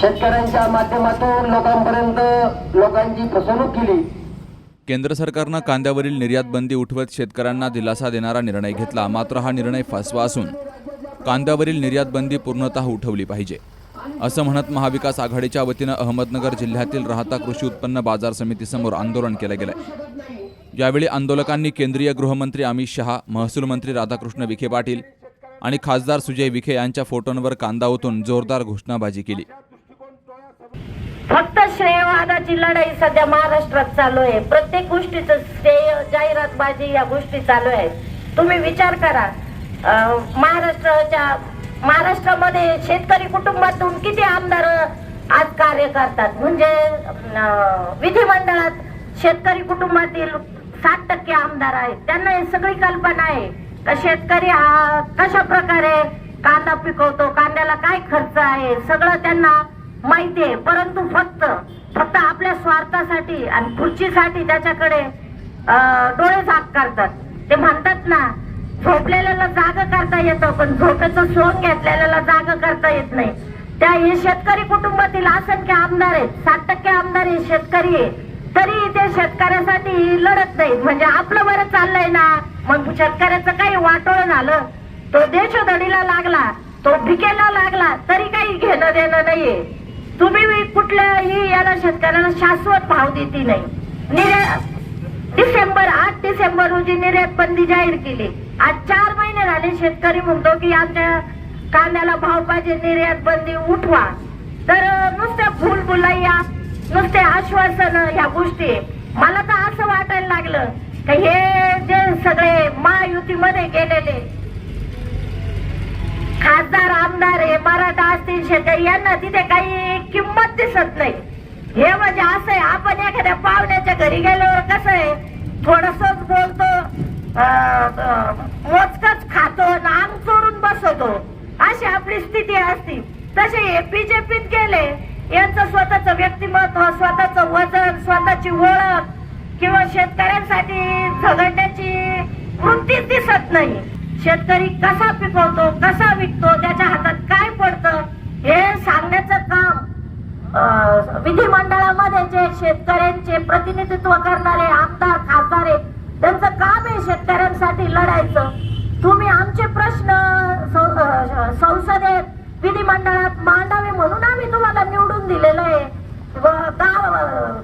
शेतकऱ्यांच्या माध्यमातून लोकांपर्यंत लोकांची फसवणूक केली. केंद्र सरकारनं कांद्यावरील निर्यात बंदी उठवत शेतकऱ्यांना दिलासा देणारा निर्णय घेतला मात्र हा निर्णय फसवा असून कांद्यावरील निर्यात बंदी पूर्णतः उठवली पाहिजे. असं म्हणत महाविकास आघाडीच्या वतीनं अहमदनगर जिल्ह्यातील राहता कृषी उत्पन्न बाजार समितीसमोर आंदोलन केलं गेलंय. यावेळी आंदोलकांनी केंद्रीय गृहमंत्री अमित शहा महसूल मंत्री राधाकृष्ण विखे पाटील आणि खासदार सुजय विखे यांच्या फोटोंवर कांदा ओतून जोरदार घोषणाबाजी केली. श्रेयवादाची लढाई सध्या महाराष्ट्रात चालू आहे. प्रत्येक गोष्टीच श्रेय जाहिरातबाजी या गोष्टी चालू आहेत. तुम्ही विचार करा. अं, महाराष्ट्राच्या महाराष्ट्रामध्ये शेतकरी कुटुंबातून किती आमदार आज कार्य करतात? म्हणजे विधिमंडळात शेतकरी कुटुंबातील साठ टक्के आमदार आहेत. त्यांना ही सगळी कल्पना आहे का शेतकरी हा कशा प्रकारे कांदा पिकवतो कांद्याला काय खर्च आहे? सगळं त्यांना माहिती आहे. परंतु फक्त स्वार्थासाठी आणि खुर्चीसाठी त्याच्याकडे डोळे झाक करतात. ते म्हणतात ना झोपलेल्याला जाग करता येतं पण झोपेचं सोंग घेतलेल्याला जाग करता येत नाही. त्या हे शेतकरी कुटुंबातील असंख्य आमदार आहेत. सात टक्के आमदार हे शेतकरी आहे तरी ते शेतकऱ्यासाठी लढत नाहीत. म्हणजे आपलं बरं चाललंय ना. मग शेतकऱ्याचं काही वाटोळ झालं. तो देशोधडीला लागला. तो भिकेला लागला. तरी काही घेणं देणं नाहीये. तुम्ही कुठल्याही याला शेतकऱ्यांना शाश्वत भाव देती नाही. निर्या- डिसेंबर आठ डिसेंबर रोजी निर्यात बंदी जाहीर केली. आज चार महिने झाले शेतकरी म्हणतो की आमच्या कांद्याला भाव पाहिजे निर्यात बंदी उठवा. तर नुसत्या फुल बुलाइया नुसते आश्वासन ह्या गोष्टी. मला तर असं वाटायला लागलं का हे जे सगळे महायुतीमध्ये गेलेले खासदार आमदार हे मराठा असतील शेतकरी यांना तिथे काही किंमत दिसत नाही. हे म्हणजे असं आहे आपण एखाद्या पाहुण्याच्या घरी गेल्यावर कसं आहे थोडस बोलतो मोजकच खातो आणि चोरून बसवतो. अशी आपली स्थिती असती. तसे हे बीजेपीत गेले यांचं स्वतःच व्यक्तिमत्व स्वतःच वजन स्वतःची ओळख किंवा शेतकऱ्यांसाठी झगडण्याची वृत्तीच दिसत नाही. शेतकरी कसा पिकवतो कसा विकतो त्याच्या हातात काय पडतं हे सांगण्याचं काम विधिमंडळामध्ये जे शेतकऱ्यांचे प्रतिनिधित्व करणारे आमदार खासदार आहेत त्यांचं काम आहे शेतकऱ्यांसाठी लढायचं. तुम्ही आमचे प्रश्न संसदेत विधिमंडळात मांडावे म्हणून आम्ही तुम्हाला निवडून दिलेलं आहे. गाव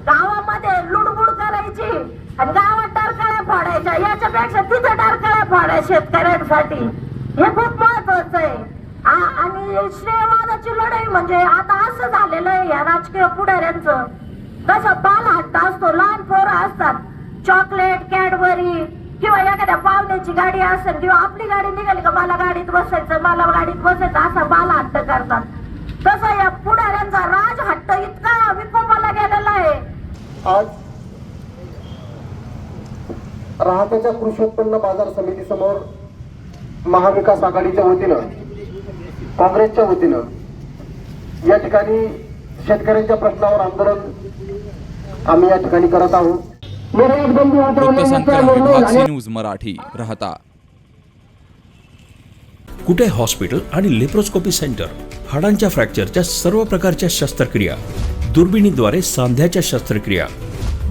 गावामध्ये लुडबुड करायची आणि गावात टारकाळ्या याच्यापेक्षा तिथे टारकाळ्या फोडाय शेतकऱ्यांसाठी. हे खूप महत्वाचं आहे. आणि श्रेयवादाची लढाई म्हणजे आता असं झालेलं आहे या राजकीय पुढाऱ्यांचं. कसं बाल हट्टा असतो लहान पोरं असतात. चॉकलेट कॅडबरी किंवा एखाद्या पाहुण्याची गाडी असेल किंवा आपली गाडी निघाली का मला गाडीत बसायचं मला गाडीत बसायचं असा बाल हट्ट करतात. तसं या पुढाऱ्यांचा राज हट्ट इतका विकोपाला गेलेला आहे. आज राहत्याच्या कृषी उत्पन्न बाजार समिती समोर महाविकास आघाडीच्या वतीनं काँग्रेसच्या वतीनं या ठिकाणी शेतकऱ्यांच्या प्रश्नावर आंदोलन आम्ही या ठिकाणी करत आहोत. न्यूज मराठी राहता. कुटे हॉस्पिटल आणि लेप्रोस्कोपी सेंटर हाडांच्या फ्रॅक्चरच्या सर्व प्रकारच्या शस्त्रक्रिया दुर्बिणीद्वारे सांध्याच्या शस्त्रक्रिया